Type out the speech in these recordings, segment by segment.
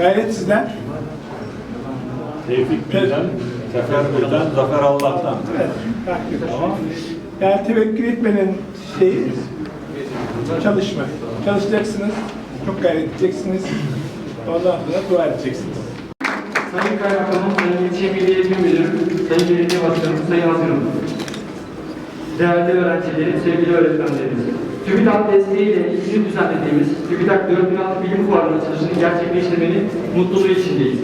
Gayret sizden. Tevfik Bey'den, Sefer Bey'den, Zafer Allah'tan. Evet, takdir. Yani tevekkül etmenin şeyi çalışma. Çalışacaksınız, çok gayret edeceksiniz. Sonra dua edeceksiniz. Sayın Kaymakamım, Sayın İlçe Milli Eğitim Müdürüm, Sayın Belediye Başkanım, Sayın Hazırım. Değerli öğrencilerim, sevgili öğretmenlerimiz. TÜBİTAK desteğiyle ikinci düzenlediğimiz TÜBİTAK 4006 Bilim Fuarı açılışını gerçekleştirmenin mutluluğu içindeyiz.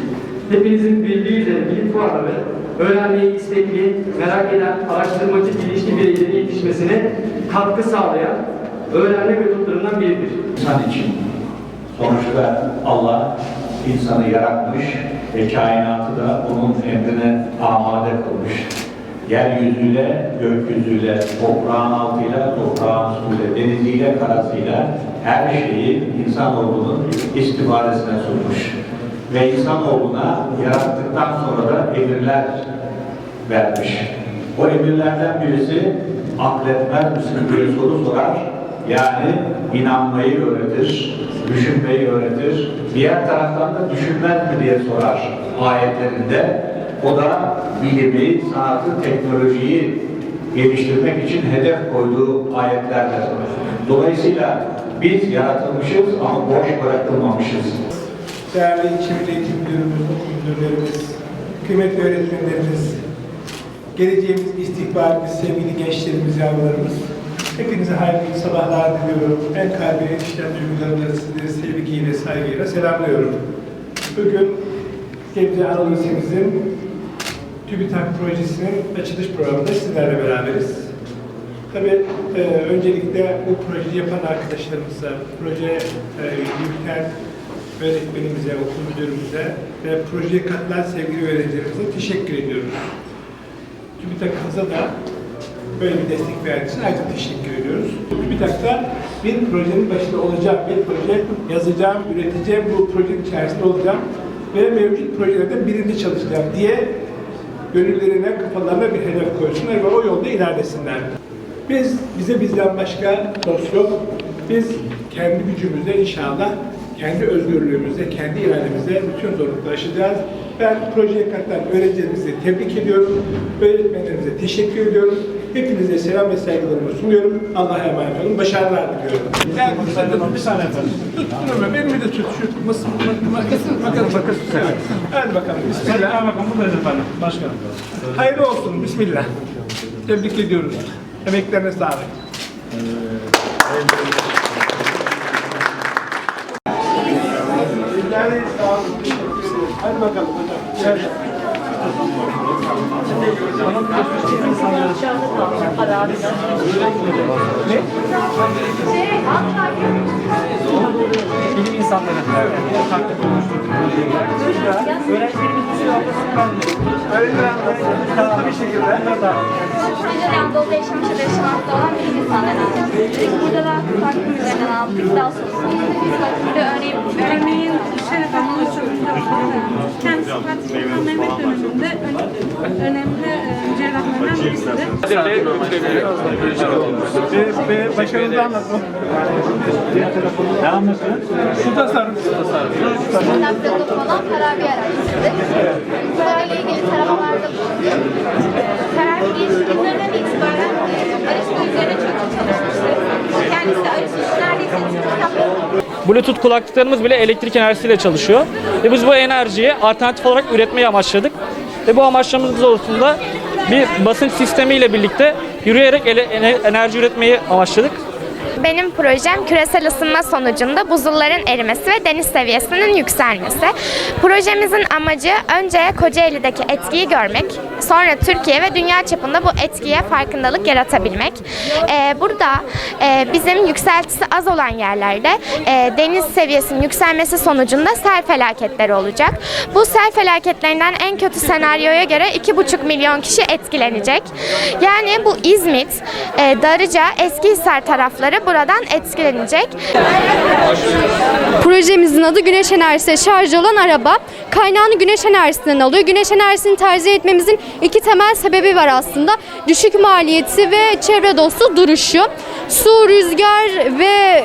Hepinizin bildiği üzere bilim fuarları öğrenmeyi istekli, merak eden, araştırmacı, bilinçli bireylerin yetişmesine katkı sağlayan öğrenme metotlarından biridir. insan için. Sonuçta Allah insanı yaratmış ve kainatı da onun emrine amade kılmış. Yeryüzüyle, gökyüzüyle, toprağın altıyla, toprağın suyuyla, deniziyle, karasıyla her şeyi insanoğlunun istibadesine sunmuş. Ve insanoğluna yarattıktan sonra da emirler vermiş. O emirlerden birisi akletmez misin diye soru sorar. Yani inanmayı öğretir, düşünmeyi öğretir. Diğer taraftan da düşünmez mi diye sorar ayetlerinde. O da bilimi, sanatı, teknolojiyi geliştirmek için hedef koyduğu ayetlerdir. Dolayısıyla biz yaratılmışız ama boş bırakılmamışız. Değerli ilçe milli eğitim müdürümüz, kıymetli öğretmenlerimiz, geleceğimiz, istikbalimiz, sevgili gençlerimiz, yavrularımız. Hepinize hayırlı sabahlar diliyorum. En kalbi işlem duygularımla sizleri sevgiyle, saygıyla selamlıyorum. Bugün Gebze Anadolu TÜBİTAK projesinin açılış programında sizlerle beraberiz. Tabii e, öncelikle bu projeyi yapan arkadaşlarımıza, proje e, yürüten öğretmenimize, okul müdürümüze ve projeye katılan sevgili öğrencilerimize teşekkür ediyoruz. TÜBİTAK'ımıza da böyle bir destek verdiği için ayrıca teşekkür ediyoruz. TÜBİTAK'ta bir projenin başında olacağım, bir proje yazacağım, üreteceğim, bu projenin içerisinde olacağım ve mevcut projelerde birinde çalışacağım diye gönüllerine, kafalarına bir hedef koysunlar ve o yolda ilerlesinler. Biz, bize bizden başka dost yok. Biz kendi gücümüzle inşallah, kendi özgürlüğümüzle, kendi irademizle bütün zorlukları aşacağız. Ben projeye katılan öğrencilerimizi tebrik ediyorum. Öğretmenlerimize teşekkür ediyorum. Hepinize selam ve saygılarımı sunuyorum. Allah'a emanet olun. Başarılar diliyorum. Ben kurtardım. Bir saniye efendim. Tutun öyle. Benim de tut. Şu mıs, mıs, makasın, makasın. Evet. Hadi bakalım. Bismillah. Bakalım buradayız efendim. Başkanım. Hayırlı olsun. Bismillah. Tebrik ediyoruz. Emeklerine sağlık. よろしくお願いします。Öğrencilerimiz bu süre haftasından Öğretmenler hızlı bir şekilde. Projede Anadolu'da yaşamış ya da yaşamakta olan bilim insanlarını anlatıyoruz. Burada da farklı ürünlerden aldık. Daha sonra bir örneğin, örneğin Şeref Hanım'ın kendisi Fatih Mehmet döneminde ön- önemli cerrahlarından birisidir. Ve, başarılı anlatma. Ne anlatıyorsun? Su tasarruf. adapte olan karar bir araçtır. Bu konuyla ilgili taramalarda bulunduk. Karar geliştirdiklerinden itibaren e, Aristo üzerine çok çalışmıştır. Kendisi Aristo'nun neredeyse Bluetooth kulaklıklarımız bile elektrik enerjisiyle çalışıyor. Ve biz bu enerjiyi alternatif olarak üretmeyi amaçladık. Ve bu amaçlarımız doğrultusunda bir basınç sistemiyle birlikte yürüyerek enerji üretmeyi amaçladık. Benim projem küresel ısınma sonucunda buzulların erimesi ve deniz seviyesinin yükselmesi. Projemizin amacı önce Kocaeli'deki etkiyi görmek, sonra Türkiye ve dünya çapında bu etkiye farkındalık yaratabilmek. Ee, burada e, bizim yükseltisi az olan yerlerde e, deniz seviyesinin yükselmesi sonucunda sel felaketleri olacak. Bu sel felaketlerinden en kötü senaryoya göre 2,5 milyon kişi etkilenecek. Yani bu İzmit, e, Darıca, Eskihisar tarafları buradan etkilenecek. Projemizin adı güneş enerjisiyle şarj olan araba. Kaynağını güneş enerjisinden alıyor. Güneş enerjisini tercih etmemizin iki temel sebebi var aslında. Düşük maliyeti ve çevre dostu duruşu. Su, rüzgar ve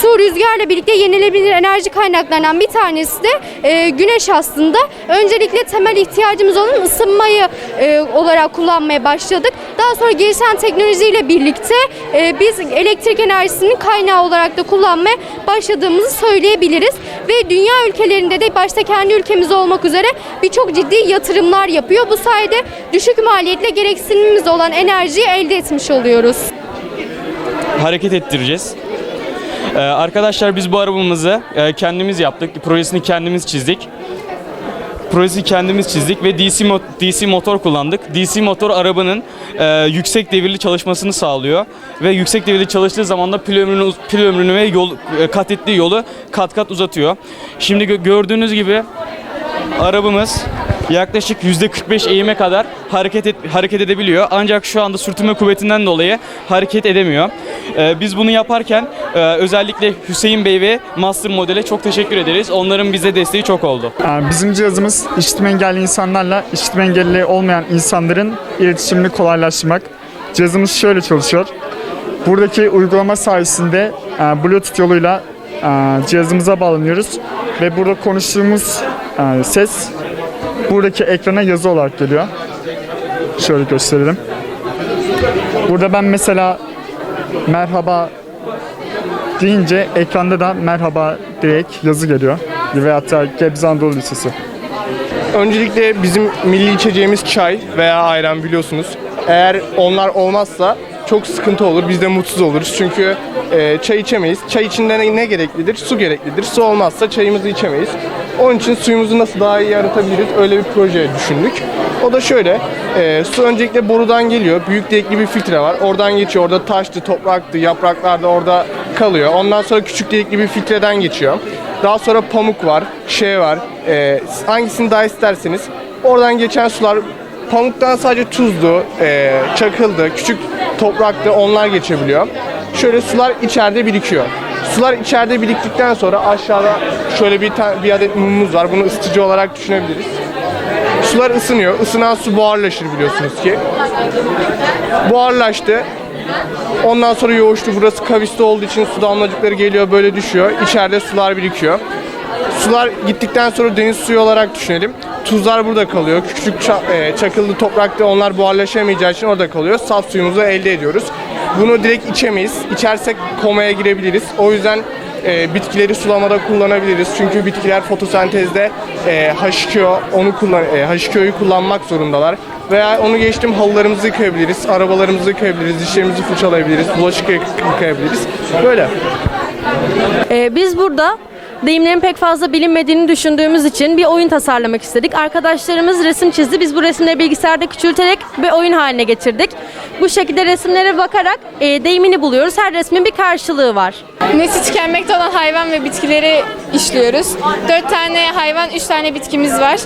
Su, rüzgarla birlikte yenilebilir enerji kaynaklarından bir tanesi de e, güneş aslında. Öncelikle temel ihtiyacımız olan ısınmayı e, olarak kullanmaya başladık. Daha sonra gelişen teknolojiyle birlikte e, biz elektrik enerjisinin kaynağı olarak da kullanmaya başladığımızı söyleyebiliriz. Ve dünya ülkelerinde de başta kendi ülkemiz olmak üzere birçok ciddi yatırımlar yapıyor. Bu sayede düşük maliyetle gereksinimimiz olan enerjiyi elde etmiş oluyoruz. hareket ettireceğiz. Ee, arkadaşlar biz bu arabamızı e, kendimiz yaptık. Projesini kendimiz çizdik. Projesini kendimiz çizdik ve DC, mo- DC motor kullandık. DC motor arabanın e, yüksek devirli çalışmasını sağlıyor. Ve yüksek devirli çalıştığı zaman da pil ömrünü, pil ömrünü ve yol, e, kat ettiği yolu kat kat uzatıyor. Şimdi gö- gördüğünüz gibi arabamız yaklaşık %45 eğime kadar hareket et, hareket edebiliyor. Ancak şu anda sürtünme kuvvetinden dolayı hareket edemiyor. Ee, biz bunu yaparken e, özellikle Hüseyin Bey ve Master Model'e çok teşekkür ederiz. Onların bize desteği çok oldu. Ee, Bizim cihazımız işitme engelli insanlarla işitme engelli olmayan insanların iletişimini kolaylaştırmak. Cihazımız şöyle çalışıyor. Buradaki uygulama sayesinde e, Bluetooth yoluyla e, cihazımıza bağlanıyoruz ve burada konuştuğumuz e, ses buradaki ekrana yazı olarak geliyor. Şöyle gösterelim. Burada ben mesela merhaba deyince ekranda da merhaba direkt yazı geliyor. Ve hatta Gebze Anadolu Lisesi. Öncelikle bizim milli içeceğimiz çay veya ayran biliyorsunuz. Eğer onlar olmazsa çok sıkıntı olur. Biz de mutsuz oluruz. Çünkü e, çay içemeyiz. Çay içinde ne, ne gereklidir? Su gereklidir. Su olmazsa çayımızı içemeyiz. Onun için suyumuzu nasıl daha iyi yaratabiliriz? Öyle bir proje düşündük. O da şöyle. e, su öncelikle borudan geliyor. Büyük delikli bir filtre var. Oradan geçiyor. Orada taştı, topraktı, yapraklar da orada kalıyor. Ondan sonra küçük delikli bir filtreden geçiyor. Daha sonra pamuk var, şey var. E, hangisini daha isterseniz. Oradan geçen sular pamuktan sadece tuzlu, e, çakıldı, küçük topraktı onlar geçebiliyor. Şöyle sular içeride birikiyor. Sular içeride biriktikten sonra aşağıda şöyle bir, bir adet mumumuz var. Bunu ısıtıcı olarak düşünebiliriz. Sular ısınıyor. Isınan su buharlaşır biliyorsunuz ki. Buharlaştı. Ondan sonra yoğuştu. Burası kavisli olduğu için su damlacıkları geliyor böyle düşüyor. İçeride sular birikiyor. Sular gittikten sonra deniz suyu olarak düşünelim. Tuzlar burada kalıyor. Küçük e, çakıllı toprakta onlar buharlaşamayacağı için orada kalıyor. Saf suyumuzu elde ediyoruz. Bunu direkt içemeyiz. İçersek komaya girebiliriz. O yüzden e, bitkileri sulamada kullanabiliriz. Çünkü bitkiler fotosentezde e, H2O, onu kullan, e, H2O'yu kullanmak zorundalar. Veya onu geçtim halılarımızı yıkayabiliriz, arabalarımızı yıkayabiliriz, dişlerimizi fırçalayabiliriz, bulaşık yık- yıkayabiliriz. Böyle. Ee, biz burada deyimlerin pek fazla bilinmediğini düşündüğümüz için bir oyun tasarlamak istedik. Arkadaşlarımız resim çizdi. Biz bu resimleri bilgisayarda küçülterek bir oyun haline getirdik. Bu şekilde resimlere bakarak e, deyimini buluyoruz. Her resmin bir karşılığı var. Nesli tükenmekte olan hayvan ve bitkileri işliyoruz. Dört tane hayvan, üç tane bitkimiz var.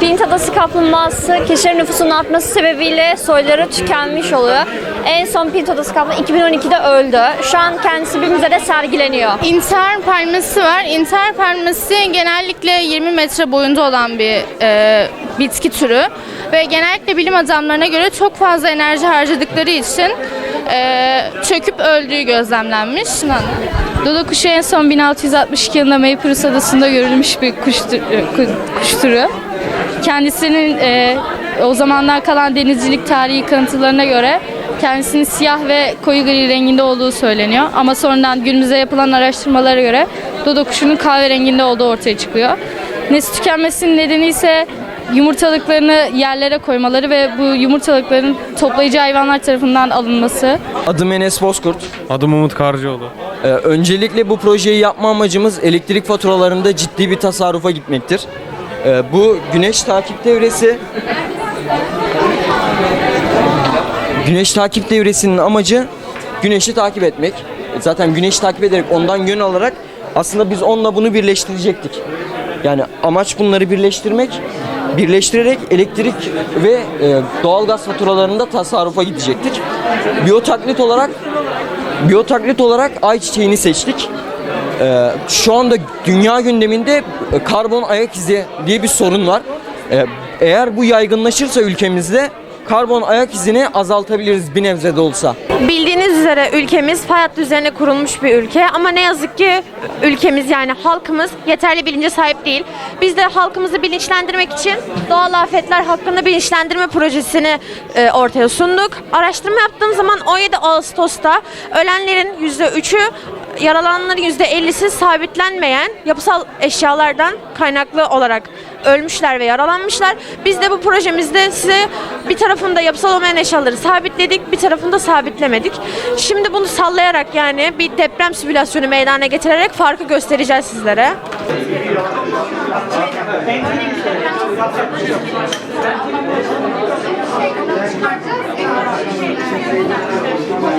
Pint Adası kaplumbağası kişilerin nüfusunun artması sebebiyle soyları tükenmiş oluyor. En son Pint Adası kaplumbağa 2012'de öldü. Şu an kendisi bir müzede sergileniyor. İntihar palması var. İntihar palması genellikle 20 metre boyunda olan bir e, bitki türü. Ve genellikle bilim adamlarına göre çok fazla enerji harcadıkları için e, çöküp öldüğü gözlemlenmiş. Dodo kuşu en son 1662 yılında Maypurus Adası'nda görülmüş bir kuş, ku- kuş türü. Kendisinin e, o zamanlar kalan denizcilik tarihi kanıtlarına göre kendisinin siyah ve koyu gri renginde olduğu söyleniyor. Ama sonradan günümüze yapılan araştırmalara göre dodo kuşunun kahverenginde olduğu ortaya çıkıyor. Nesli tükenmesinin nedeni ise yumurtalıklarını yerlere koymaları ve bu yumurtalıkların toplayıcı hayvanlar tarafından alınması. Adım Enes Bozkurt. Adım Umut Karcıoğlu. Ee, öncelikle bu projeyi yapma amacımız elektrik faturalarında ciddi bir tasarrufa gitmektir. Ee, bu güneş takip devresi Güneş takip devresinin amacı güneşi takip etmek. Zaten güneşi takip ederek ondan yön alarak aslında biz onunla bunu birleştirecektik. Yani amaç bunları birleştirmek. Birleştirerek elektrik ve e, doğalgaz faturalarında tasarrufa gidecektik. Biyotaklit olarak biyotaklit olarak ayçiçeğini seçtik. Ee, şu anda dünya gündeminde e, karbon ayak izi diye bir sorun var. Ee, eğer bu yaygınlaşırsa ülkemizde karbon ayak izini azaltabiliriz bir nebze de olsa. Bildiğiniz üzere ülkemiz fay hattı üzerine kurulmuş bir ülke ama ne yazık ki ülkemiz yani halkımız yeterli bilince sahip değil. Biz de halkımızı bilinçlendirmek için doğal afetler hakkında bilinçlendirme projesini e, ortaya sunduk. Araştırma yaptığım zaman 17 Ağustos'ta ölenlerin %3'ü yaralananların %50'si sabitlenmeyen yapısal eşyalardan kaynaklı olarak ölmüşler ve yaralanmışlar. Biz de bu projemizde size bir tarafında yapısal olmayan eşyaları sabitledik, bir tarafında sabitlemedik. Şimdi bunu sallayarak yani bir deprem simülasyonu meydana getirerek farkı göstereceğiz sizlere. Şey,